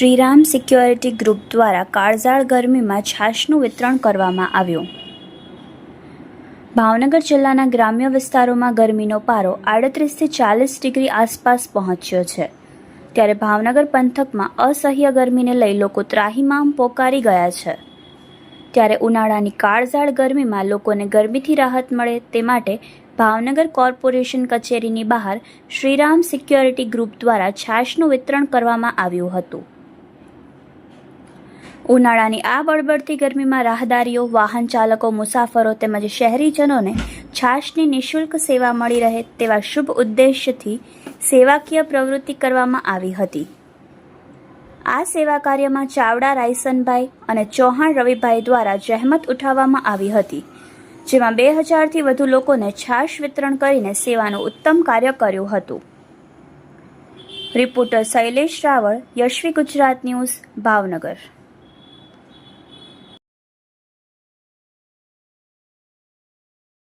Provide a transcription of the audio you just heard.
Shriram security group દ્વારા કાળઝાળ ગરમીમાં છાશનું વિતરણ કરવામાં આવ્યું. ભાવનગર જિલ્લાના ગ્રામ્ય વિસ્તારોમાં ગરમીનો પારો આડત્રીસથી ચાલીસ ડિગ્રી આસપાસ પહોંચ્યો છે. ત્યારે ભાવનગર પંથકમાં અસહ્ય ગરમીને લઈ લોકો ત્રાહીમામ પોકારી ગયા છે. ત્યારે ઉનાળાની કાળઝાળ ગરમીમાં લોકોને ગરમીથી રાહત મળે તે માટે ભાવનગર કોર્પોરેશન કચેરીની બહાર શ્રીરામ સિક્યોરિટી ગ્રુપ દ્વારા છાશનું વિતરણ કરવામાં આવ્યું હતું. ઉનાળાની આ બળબડતી ગરમીમાં રાહદારીઓ, વાહન ચાલકો, મુસાફરો તેમજ શહેરીજનોને છાશની નિઃશુલ્ક સેવા મળી રહે તેવા શુભ ઉદ્દેશ્યથી સેવાકીય પ્રવૃત્તિ કરવામાં આવી હતી. આ સેવા કાર્યમાં ચાવડા રાયસનભાઈ અને ચૌહાણ રવિભાઈ દ્વારા જહેમત ઉઠાવવામાં આવી હતી, જેમાં બે હજારથી વધુ લોકોને છાશ વિતરણ કરીને સેવાનું ઉત્તમ કાર્ય કર્યું હતું. Reporter Shailesh Raval, Yashvi Gujarat news, Bhavnagar.